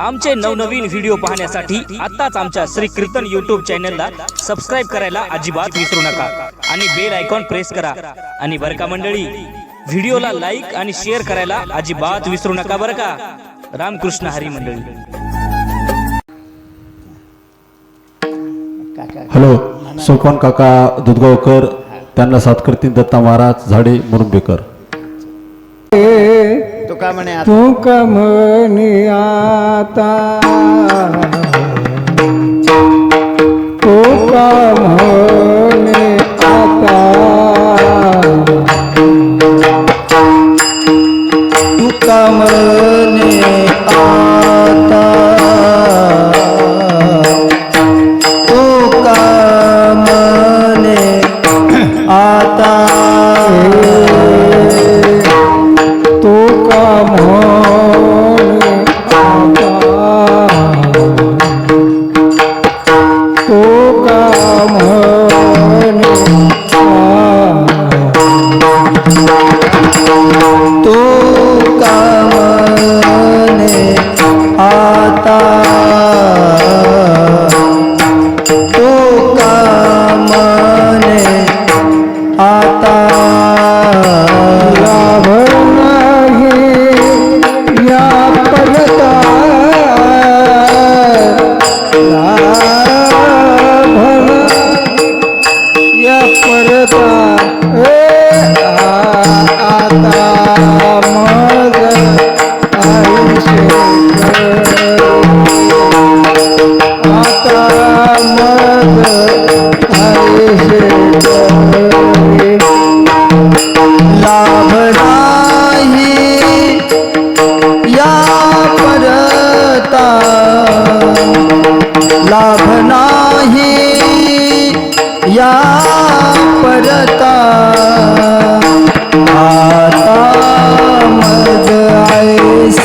आमचे नवनवीन व्हिडिओ पाहण्यासाठी आताच आमच्या श्री कीर्तन युट्यूब चॅनलला सबस्क्राईब करायला अजिबात विसरू नका. आणि बेल आयकॉन प्रेस करा. आणि बरं का मंडळी व्हिडिओला लाईक आणि शेअर करायला अजिबात विसरू नका बरं का? रामकृष्ण हरी मंडळी. हॅलो सोपान काका दुधगावकर त्यांना साथ करतील दत्ता महाराज झाडे मुरुंबेकर तो का म्हणे आता. तू कमनी आता. तू कमनी आता. तू का म्हणे आता. तू का म्हणे आता.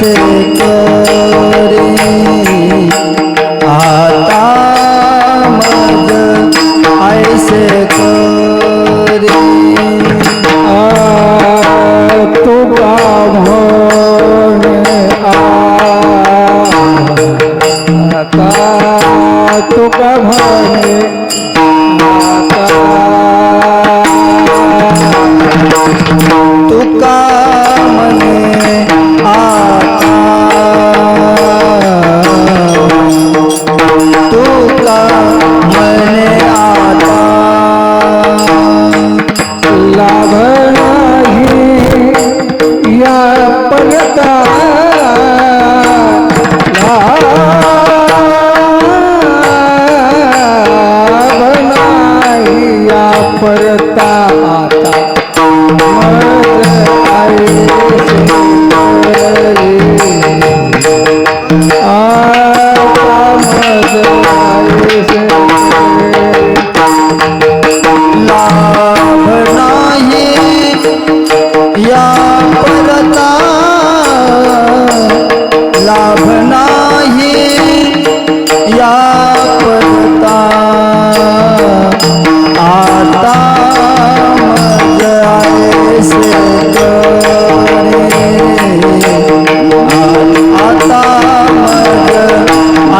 ऐसे परता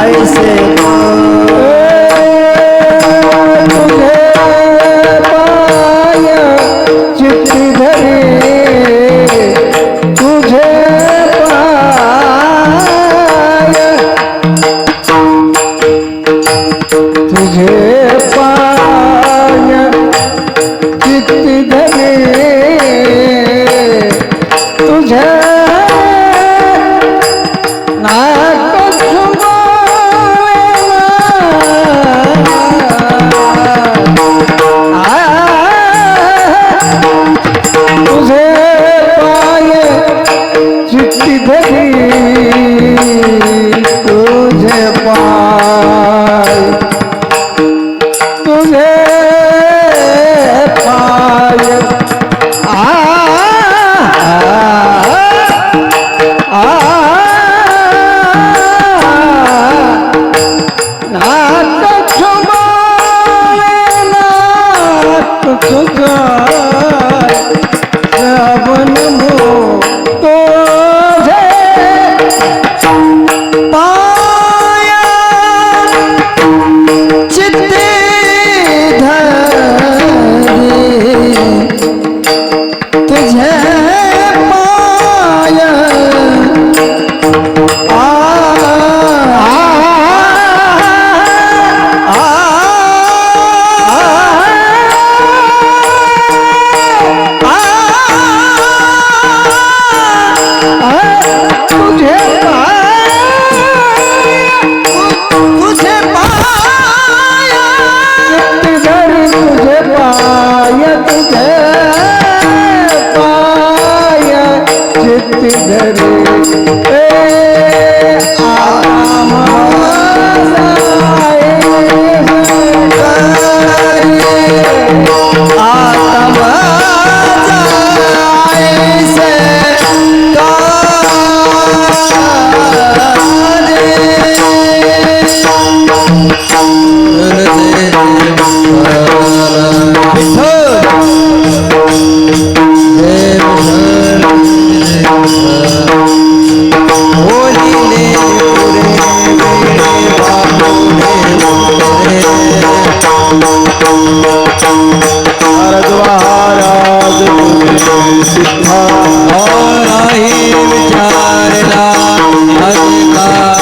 ऐसे तुझे पाया चिट्ठी धरी तुझे पाया तुझे पाया चिट्ठी धरी तुझे কোথায় যাব না आज सिद्धा नाही विचारला अधिकार